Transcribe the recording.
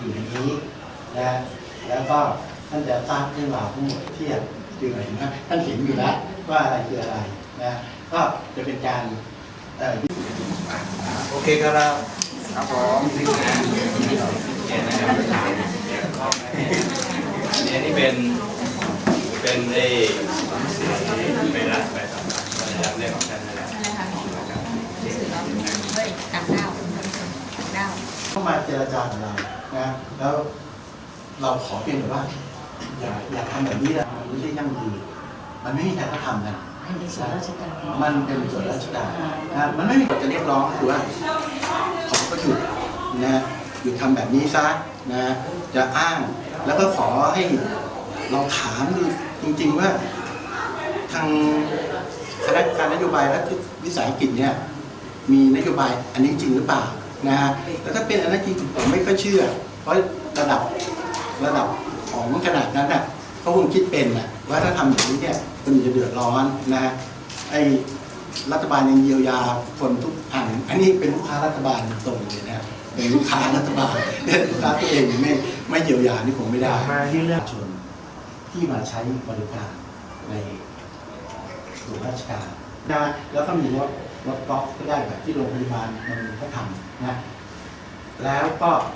อยู่ในนี้นะแล้วก็ท่านจะทราบเรื่องราวทั้งหมดที่คือหมายถึงว่าท่านเห็นอยู่แล้วว่าอะไรคืออะไรนะก็จะเป็นการเอ่อโอเคครับครับผมเนี่ยนะครับเนี่ยนี่เป็นเป็นไอ้ไปรับไปสัมภาษณ์ไปรับเรื่องของท่านนั่นแหละนั่นแหละค่ะรู้สึกว่าเฮ้ยต่างด้าวต่างด้าว เข้ามาเจรจากับเรานะแล้วเราขอเพียงแต่ว่า อย่าอย่าทำแบบนี้นะมันไม่ใช่ยั่งยืนมันไม่มีใครเขาทำกัน มันเป็นส่วนราชการมันเป็นส่วนราชการนะมันไม่มีกฎจะเรียกร้องคือว่าขอก็หยุดนะหยุดทำแบบนี้ซะนะจะอ้างแล้วก็ขอให้เราถามดูจริง ๆ ว่า ทางคณะการนโยบายและวิสาหกิจเนี่ย มีนโยบายอันนี้จริงหรือเปล่า นะฮะแต่ถ้าเป็นอันนั้นจริงผมไม่ค่อยเชื่อ เพราะระดับระดับของขนาดนั้นน่ะเขาคงคิดเป็นน่ะว่าถ้าทำแบบนี้เนี่ยคนอื่นจะเดือดร้อนนะฮะไอ้รัฐบาลยังเยียวยาคนทุกอันอันนี้เป็นลูกค้ารัฐบาลตรงเลยนะเป็นลูกค้ารัฐบาลลูกค้าตัวเองไม่ไม่เยียวยานี่คงไม่ได้มาที่เรื่องชนที่มาใช้บริการในส่วนราชการนะแล้วก็มีรถรถกอล์ฟก็ได้แบบที่โรงพยาบาลมันก็ทำ แล้วก็